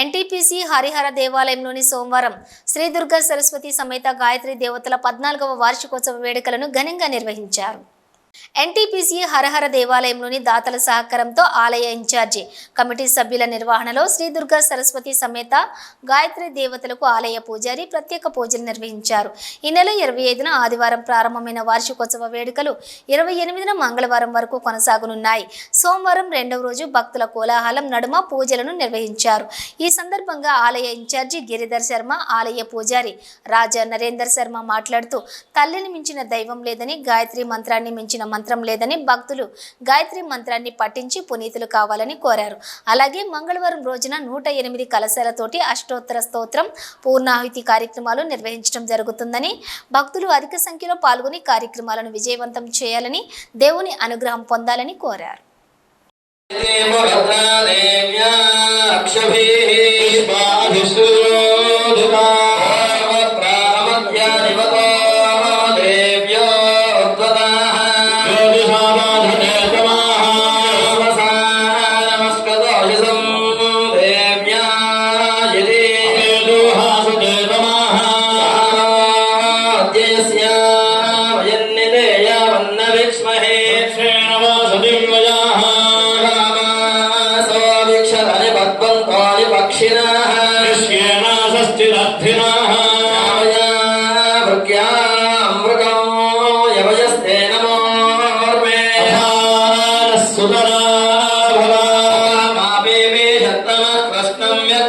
NTPC Harihara దేవాలయంలోని సోమవారం శ్రీ దుర్గా సరస్వతి సమేత గాయత్రి దేవతల పద్నాలుగవ వార్షికోత్సవ వేడుకలను ఘనంగా నిర్వహించారు. ఎన్టీపీసీ హరహర దేవాలయంలోని దాతల సహకారంతో ఆలయ ఇన్ఛార్జి కమిటీ సభ్యుల నిర్వహణలో శ్రీ దుర్గా సరస్వతి సమేత గాయత్రి దేవతలకు ఆలయ పూజారి ప్రత్యేక పూజలు నిర్వహించారు. ఈ నెల ఇరవై ఐదున ఆదివారం ప్రారంభమైన వార్షికోత్సవ వేడుకలు ఇరవై ఎనిమిదిన మంగళవారం వరకు కొనసాగనున్నాయి. సోమవారం రెండవ రోజు భక్తుల కోలాహలం నడుమ పూజలను నిర్వహించారు. ఈ సందర్భంగా ఆలయ ఇన్ఛార్జి గిరిధర్ శర్మ ఆలయ పూజారి రాజా నరేందర్ శర్మ మాట్లాడుతూ తల్లిని మించిన దైవం లేదని గాయత్రి మంత్రాన్ని మించిన మంత్రం లేదని భక్తులు గాయత్రి మంత్రాన్ని పఠించి పునీతులు కావాలని కోరారు. అలాగే మంగళవారం రోజున నూట ఎనిమిది కలశాలతోటి అష్టోత్తర స్తోత్రం పూర్ణాహుతి కార్యక్రమాలు నిర్వహించడం జరుగుతుందని భక్తులు అధిక సంఖ్యలో పాల్గొని కార్యక్రమాలను విజయవంతం చేయాలని దేవుని అనుగ్రహం పొందాలని కోరారు.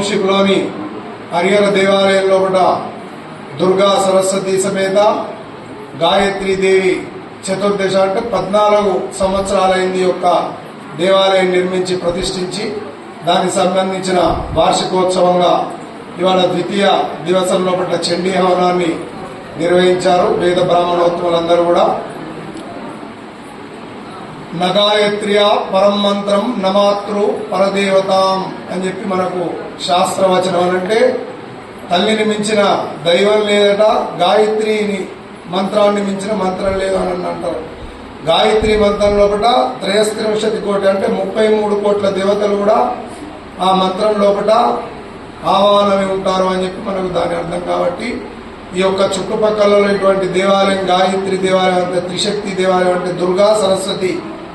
టౌన్షిప్లోని హరిహర దేవాలయంలో కూడా దుర్గా సరస్వతి సమేత గాయత్రి దేవి చతుర్దశ అంటే పద్నాలుగు సంవత్సరాలైంది యొక్క దేవాలయం నిర్మించి ప్రతిష్ఠించి దానికి సంబంధించిన వార్షికోత్సవంగా ఇవాళ ద్వితీయ దివసంలో పట్ల చండీ హవనాన్ని నిర్వహించారు. వేద బ్రాహ్మణోత్తములందరూ కూడా నగాయత్ర్య పరం మంత్రం నమాతృ పరదేవతాం అని చెప్పి మనకు శాస్త్రవచనం అని అంటే తల్లిని మించిన దైవం లేదట గాయత్రిని మంత్రాన్ని మించిన మంత్రం లేదు అని అంటారు గాయత్రి మంత్రం లోపల త్రయస్త్రింశతి కోటి అంటే ముప్పై మూడు కోట్ల దేవతలు కూడా ఆ మంత్రం లోపల ఆహ్వానమే ఉంటారు అని చెప్పి మనకు దాని అర్థం కాబట్టి ఈ యొక్క చుట్టుపక్కల ఇటువంటి దేవాలయం గాయత్రి దేవాలయం అంటే త్రిశక్తి దేవాలయం అంటే దుర్గా సరస్వతి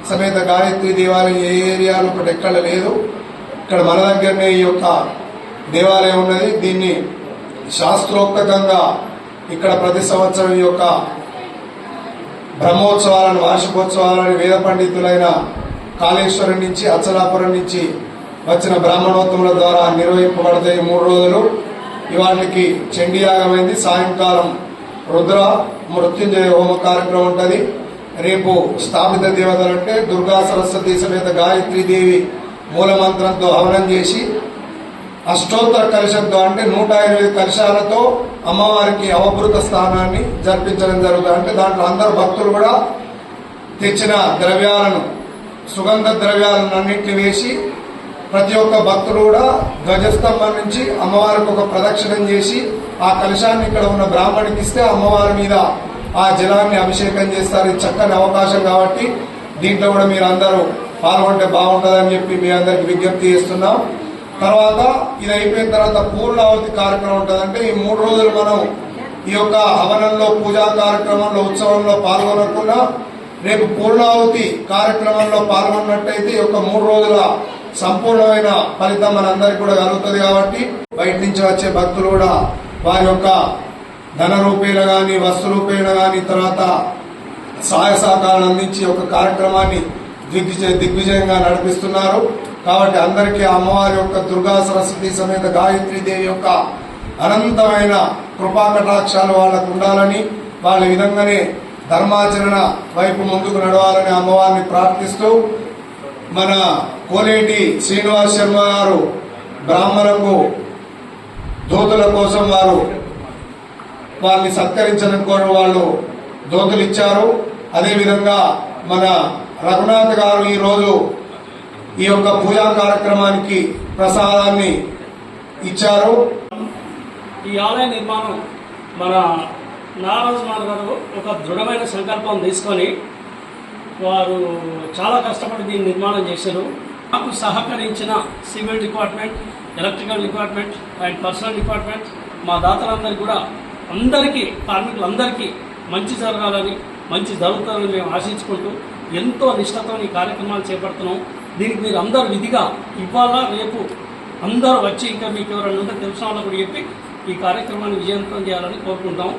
సమేత గాయత్రి దేవాలయం ఏ ఏరియాలో ఒకటి ఎక్కడ లేదు. ఇక్కడ మన దగ్గరనే ఈ యొక్క దేవాలయం ఉన్నది. దీన్ని శాస్త్రోక్తంగా ఇక్కడ ప్రతి సంవత్సరం ఈ యొక్క బ్రహ్మోత్సవాలను వార్షికోత్సవాలను వేద పండితులైన కాళేశ్వరం నుంచి అచ్చలాపురం నుంచి వచ్చిన బ్రాహ్మణోత్తముల ద్వారా నిర్వహింపబడతాయి మూడు రోజులు. ఇవాటికి చండీయాగమైంది. సాయంకాలం రుద్ర మృత్యుంజయ హోమ కార్యక్రమం ఉంటుంది. రేపు స్థాపిత దేవతలు అంటే దుర్గా సరస్వతి సమేత గాయత్రి దేవి మూలమంత్రంతో హవనం చేసి అష్టోత్తర కలశంతో అంటే నూట ఎనిమిది కలశాలతో అమ్మవారికి అవభృత స్థానాన్ని జరిపించడం జరుగుతుంది. అంటే దాంట్లో అందరు భక్తులు కూడా తెచ్చిన ద్రవ్యాలను సుగంధ ద్రవ్యాలను అన్నింటినీ వేసి ప్రతి ఒక్క భక్తుడు కూడా ధ్వజస్తంభం నుంచి అమ్మవారికి ఒక ప్రదక్షిణం చేసి ఆ కలశాన్ని ఇక్కడ ఉన్న బ్రాహ్మణికి ఇస్తే అమ్మవారి మీద ఆ జలాన్ని అభిషేకం చేస్తారు ఇది చక్కని అవకాశం కాబట్టి దీంట్లో కూడా మీరు అందరూ పాల్గొంటే బాగుంటుందని చెప్పి మీ అందరికి విజ్ఞప్తి చేస్తున్నాం. తర్వాత ఇది అయిపోయిన తర్వాత పూర్ణావతి కార్యక్రమం ఉంటుంది అంటే ఈ మూడు రోజులు మనం ఈ యొక్క హవనంలో పూజా కార్యక్రమంలో ఉత్సవంలో పాల్గొనకుండా రేపు పూర్ణావతి కార్యక్రమంలో పాల్గొన్నట్టయితే ఈ యొక్క మూడు రోజుల సంపూర్ణమైన ఫలితం మనందరికీ కూడా కలుగుతుంది కాబట్టి బయట నుంచి వచ్చే భక్తులు కూడా వారి యొక్క ధన రూపేణ కానీ వస్తు రూపేణ కానీ తర్వాత సహాయ సహకారాలు అందించి ఒక కార్యక్రమాన్ని దిగ్విజయ దిగ్విజయంగా నడిపిస్తున్నారు. కాబట్టి అందరికీ ఆ అమ్మవారి యొక్క దుర్గా సరస్వతి సమేత గాయత్రి దేవి యొక్క అనంతమైన కృపా కటాక్షాలు వాళ్ళకు ఉండాలని వాళ్ళ విధంగానే ధర్మాచరణ వైపు ముందుకు నడవాలని అమ్మవారిని ప్రార్థిస్తూ మన కోలేటి శ్రీనివాస్ శర్మ గారు బ్రాహ్మణకు దోతుల కోసం వారు వారిని సత్కరించడం వాళ్ళు దోతులు ఇచ్చారు. అదేవిధంగా మన రఘునాథ్ గారు ఈరోజు ఈ యొక్క పూజా కార్యక్రమానికి ప్రసాదాన్ని ఇచ్చారు. ఈ ఆలయ నిర్మాణం మన నారాజుమార్ గారు ఒక దృఢమైన సంకల్పం తీసుకొని వారు చాలా కష్టపడి దీన్ని నిర్మాణం చేశారు. నాకు సహకరించిన civil department electrical department and personal department మా దాతలందరికీ కూడా అందరికీ కార్మికులందరికీ మంచి జరగాలని మంచి జరుగుతుందని మేము ఆశించుకుంటూ ఎంతో నిష్ఠతో ఈ కార్యక్రమాలు చేపడుతున్నాం. దీనికి మీరు అందరు విధిగా ఇవాళ రేపు అందరూ వచ్చి ఇంకా మీకు ఎవరైనా ఉంటే తెలిసిన వాళ్ళకు కూడా చెప్పి ఈ కార్యక్రమాన్ని విజయవంతం చేయాలని కోరుకుంటాం.